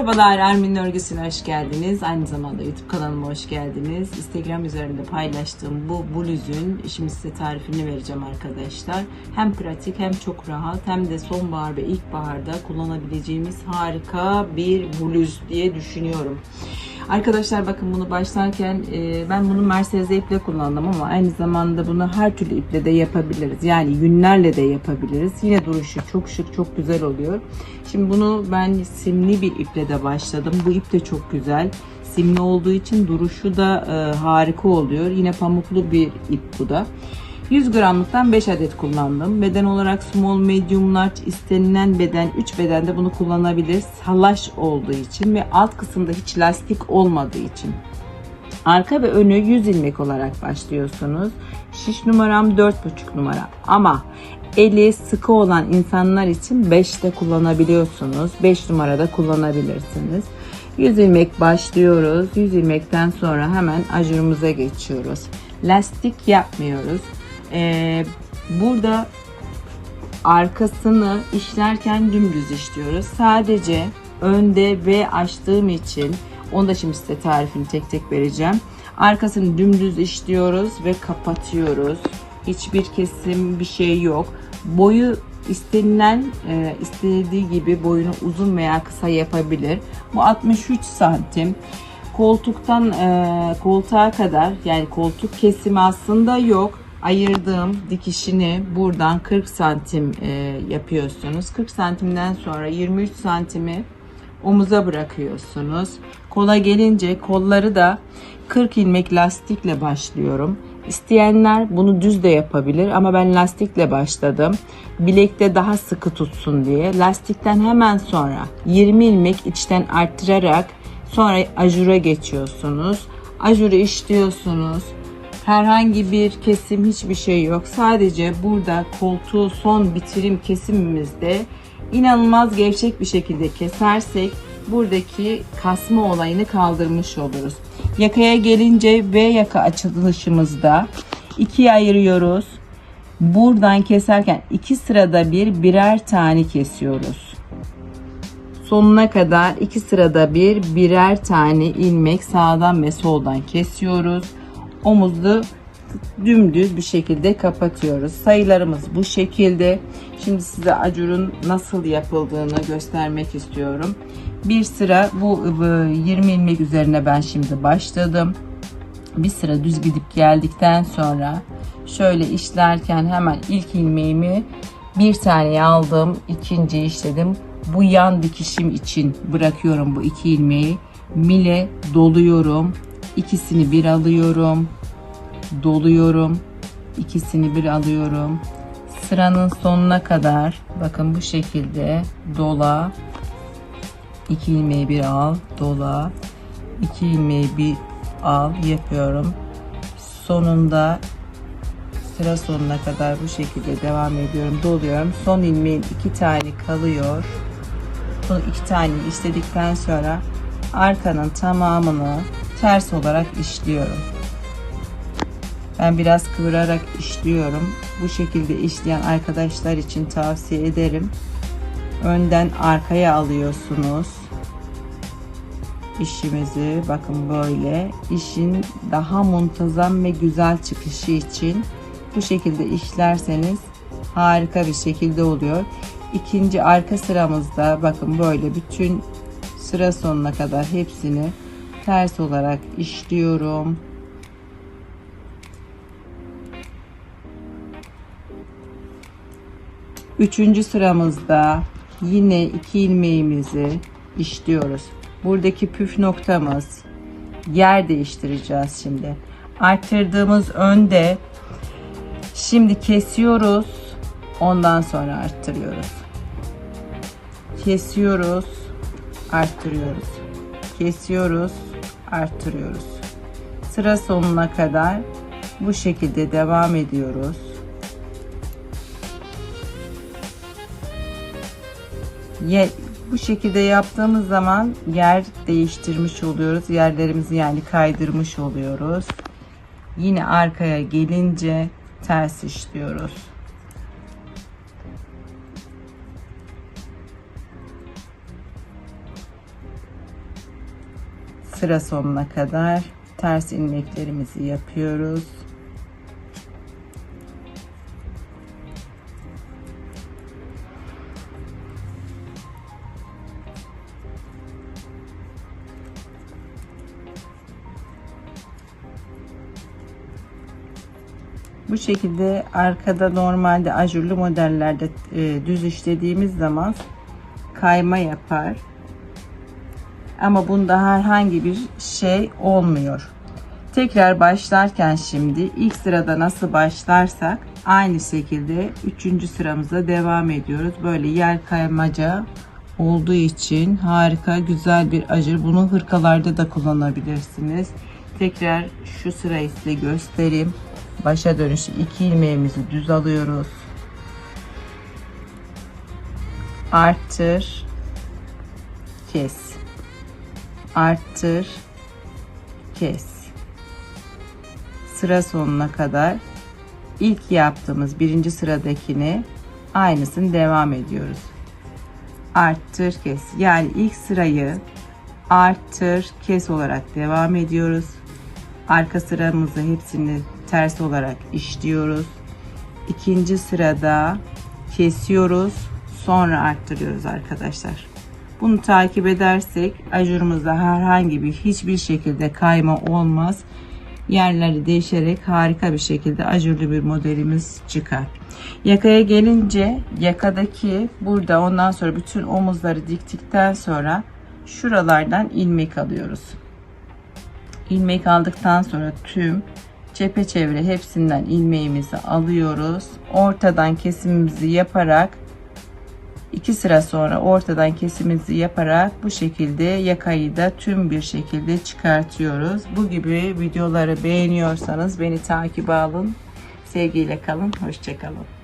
Merhabalar Ermin Örgüsü'ne hoş geldiniz. Aynı zamanda YouTube kanalıma hoş geldiniz. Instagram üzerinde paylaştığım bu bluzun şimdi size tarifini vereceğim arkadaşlar. Hem pratik hem çok rahat hem de sonbahar ve ilkbaharda kullanabileceğimiz harika bir bluz diye düşünüyorum. Arkadaşlar bakın bunu başlarken e, ben bunu Mercedes iple kullandım ama aynı zamanda bunu her türlü iple de yapabiliriz. Yani yünlerle de yapabiliriz. Yine duruşu çok şık, çok güzel oluyor. Şimdi bunu ben simli bir iple de başladım. Bu ip de çok güzel. Simli olduğu için duruşu da e, harika oluyor. Yine pamuklu bir ip bu da. 100 gramlıktan 5 adet kullandım. Beden olarak small, medium, large istenilen beden 3 bedende bunu kullanabilir. Salaş olduğu için ve alt kısımda hiç lastik olmadığı için. Arka ve önü 100 ilmek olarak başlıyorsunuz. Şiş numaram 4,5 numara. Ama eli sıkı olan insanlar için 5 de kullanabiliyorsunuz. 5 numarada kullanabilirsiniz. 100 ilmek başlıyoruz. 100 ilmekten sonra hemen ajurumuza geçiyoruz. Lastik yapmıyoruz. Ee, burada arkasını işlerken dümdüz işliyoruz. Sadece önde V açtığım için onu da şimdi size tarifini tek tek vereceğim. Arkasını dümdüz işliyoruz ve kapatıyoruz. Hiçbir kesim bir şey yok. Boyu istenilen e, istediği gibi boyunu uzun veya kısa yapabilir. Bu 63 santim. Koltuktan e, koltuğa kadar yani koltuk kesimi aslında yok ayırdığım dikişini buradan 40 santim e, yapıyorsunuz. 40 santimden sonra 23 santimi omuza bırakıyorsunuz. Kola gelince kolları da 40 ilmek lastikle başlıyorum. İsteyenler bunu düz de yapabilir ama ben lastikle başladım. Bilekte daha sıkı tutsun diye. Lastikten hemen sonra 20 ilmek içten arttırarak sonra ajura geçiyorsunuz. Ajuru işliyorsunuz. Herhangi bir kesim hiçbir şey yok. Sadece burada koltuğu son bitirim kesimimizde inanılmaz gevşek bir şekilde kesersek buradaki kasma olayını kaldırmış oluruz. Yakaya gelince V yaka açılışımızda ikiye ayırıyoruz. Buradan keserken iki sırada bir birer tane kesiyoruz. Sonuna kadar iki sırada bir birer tane ilmek sağdan ve soldan kesiyoruz omuzu dümdüz bir şekilde kapatıyoruz. Sayılarımız bu şekilde. Şimdi size acurun nasıl yapıldığını göstermek istiyorum. Bir sıra bu 20 ilmek üzerine ben şimdi başladım. Bir sıra düz gidip geldikten sonra şöyle işlerken hemen ilk ilmeğimi bir tane aldım. ikinci işledim. Bu yan dikişim için bırakıyorum bu iki ilmeği. Mile doluyorum İkisini bir alıyorum. Doluyorum. İkisini bir alıyorum. Sıranın sonuna kadar bakın bu şekilde dola. iki ilmeği bir al, dola. iki ilmeği bir al yapıyorum. Sonunda sıra sonuna kadar bu şekilde devam ediyorum. Doluyorum. Son ilmeğin iki tane kalıyor. Son iki tane işledikten sonra arkanın tamamını ters olarak işliyorum. Ben biraz kıvırarak işliyorum. Bu şekilde işleyen arkadaşlar için tavsiye ederim. Önden arkaya alıyorsunuz. İşimizi bakın böyle işin daha muntazam ve güzel çıkışı için bu şekilde işlerseniz harika bir şekilde oluyor. İkinci arka sıramızda bakın böyle bütün sıra sonuna kadar hepsini ters olarak işliyorum. Üçüncü sıramızda yine iki ilmeğimizi işliyoruz. Buradaki püf noktamız yer değiştireceğiz şimdi. Arttırdığımız önde şimdi kesiyoruz. Ondan sonra arttırıyoruz. Kesiyoruz, arttırıyoruz. Kesiyoruz, arttırıyoruz. Sıra sonuna kadar bu şekilde devam ediyoruz. Bu şekilde yaptığımız zaman yer değiştirmiş oluyoruz. Yerlerimizi yani kaydırmış oluyoruz. Yine arkaya gelince ters işliyoruz. Sıra sonuna kadar ters ilmeklerimizi yapıyoruz. Bu şekilde arkada normalde ajurlu modellerde e, düz işlediğimiz zaman kayma yapar. Ama bunda herhangi bir şey olmuyor. Tekrar başlarken şimdi ilk sırada nasıl başlarsak aynı şekilde 3. sıramıza devam ediyoruz. Böyle yer kaymaca olduğu için harika güzel bir ajur. Bunu hırkalarda da kullanabilirsiniz. Tekrar şu sırayı size göstereyim. Başa dönüşü iki ilmeğimizi düz alıyoruz. Arttır. Kes. Arttır. Kes. Sıra sonuna kadar ilk yaptığımız birinci sıradakini aynısını devam ediyoruz. Arttır kes. Yani ilk sırayı arttır kes olarak devam ediyoruz. Arka sıramızı hepsini ters olarak işliyoruz. İkinci sırada kesiyoruz. Sonra arttırıyoruz arkadaşlar. Bunu takip edersek ajurumuzda herhangi bir hiçbir şekilde kayma olmaz. Yerleri değişerek harika bir şekilde ajurlu bir modelimiz çıkar. Yakaya gelince yakadaki burada ondan sonra bütün omuzları diktikten sonra şuralardan ilmek alıyoruz. İlmek aldıktan sonra tüm çepeçevre hepsinden ilmeğimizi alıyoruz. Ortadan kesimimizi yaparak iki sıra sonra ortadan kesimimizi yaparak bu şekilde yakayı da tüm bir şekilde çıkartıyoruz. Bu gibi videoları beğeniyorsanız beni takip alın. Sevgiyle kalın. Hoşçakalın.